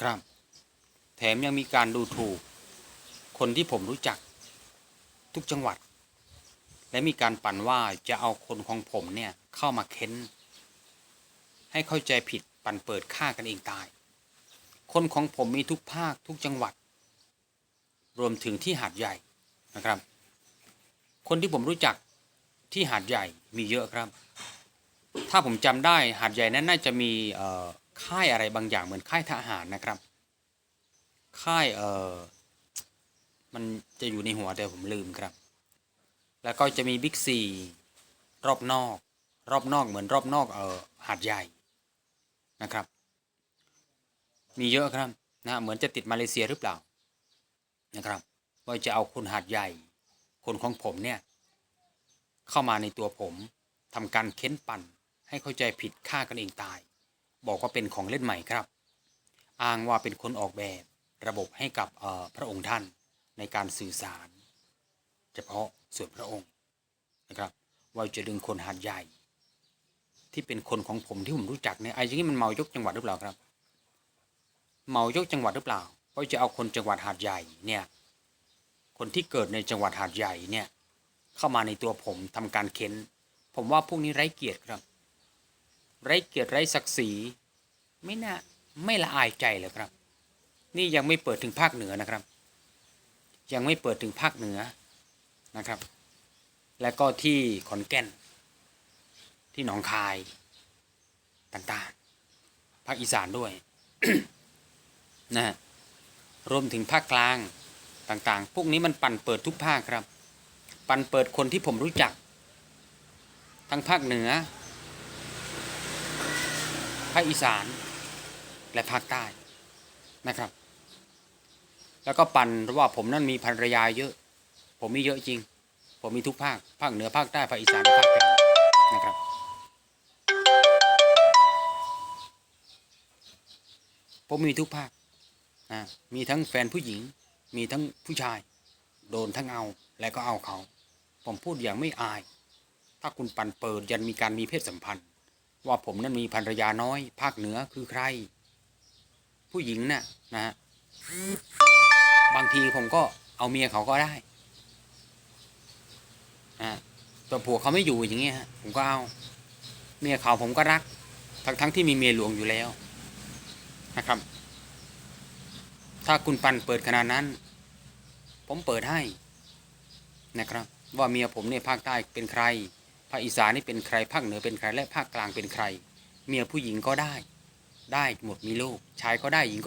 ครับ แถมยังมีการดูถูก คนที่ผมรู้จัก ทุกจังหวัด และมีการปั่นว่าจะเอาคนของผมเนี่ยเข้ามาเค้น ให้เข้าใจผิดปั่นเปิดฆ่ากันเองตาย คนของผมมีทุกภาคทุกจังหวัด รวมถึงที่หาดใหญ่นะครับ คนที่ผมรู้จักที่หาดใหญ่มีเยอะครับ ถ้าผมจำได้หาดใหญ่นั้นน่าจะมีเอ่อ ค่ายอะไรบางอย่างเหมือนค่ายทหารนะครับ ค่ายเอ่อมันจะอยู่ในหัวแต่ผมลืมครับ แล้วก็จะมีบิ๊กซีรอบนอก รอบนอกเหมือนรอบนอกเอ่อหาดใหญ่นะครับ มีเยอะครับนะเหมือนจะติดมาเลเซียหรือเปล่านะครับว่าจะเอาคนหาดใหญ่ คนของผมเนี่ยเข้ามาในตัวผมทำการเค้นปั่นให้เข้าใจผิดฆ่ากันเองตาย บอกว่าเป็นของเล่นใหม่ครับ อ้างว่าเป็นคนออกแบบระบบให้กับพระองค์ท่านในการสื่อสาร เฉพาะส่วนพระองค์นะครับ ว่าจะดึงคนหาดใหญ่ ที่เป็นคนของผมที่ผมรู้จักเนี่ยไอ้อย่างนี้มันเมายกจังหวัดหรือเปล่าครับ เมายกจังหวัดหรือเปล่าว่าะจะเอาคนจังหวัดหาดใหญ่เนี่ยคนที่เกิดในจังหวัดหาดใหญ่เนี่ยเข้ามาในตัวผมทำการเค้น ผมว่าพวกนี้ไร้เกียรติครับ ไร้เกียรติไร้ศักดิ์ศรีไม่น่าไม่ละอายใจเลยครับ นี่ยังไม่เปิดถึงภาคเหนือนะครับ ยังไม่เปิดถึงภาคเหนือนะครับ และก็ที่ขอนแก่น ที่หนองคายต่างๆ ภาคอีสานด้วยนะฮะรวมถึงภาคกลางต่างๆ พวกนี้มันปั่นเปิดทุกภาคครับ ปั่นเปิดคนที่ผมรู้จัก ทั้งภาคเหนือ ภาคอีสานและภาคใต้นะครับ แล้วก็ปั่นว่าผมนั่นมีภรรยาเยอะ ผมมีเยอะจริง ผมมีทุกภาค ภาคเหนือภาคใต้ภาคอีสานภาคกลางนะครับ ผมมีทุกภาคนะมีทั้งแฟนผู้หญิง มีทั้งผู้ชาย โดนทั้งเอาและก็เอาเขา ผมพูดอย่างไม่อาย ถ้าคุณปั่นเปิดยันมีการมีเพศสัมพันธ์ ว่าผมนั้นมีภรรยาน้อย ภาคเหนือคือใคร ผู้หญิงน่ะนะฮะบางทีผมก็เอาเมียเขาก็ได้นะแต่ผัวเขาไม่อยู่อย่างเงี้ยผมก็เอาเมียเขาผมก็รัก ทั้งทั้งที่มีเมียหลวงอยู่แล้วนะครับ ถ้าคุณปันเปิดขนาดนั้น ผมเปิดให้นะครับ ว่าเมียผมเนี่ยภาคใต้เป็นใคร ภาคอีสานนี่เป็นใครภาคเหนือเป็นใครและภาคกลางเป็นใคร เมียผู้หญิงก็ได้ ได้หมดมีลูกชายก็ได้หญิงก็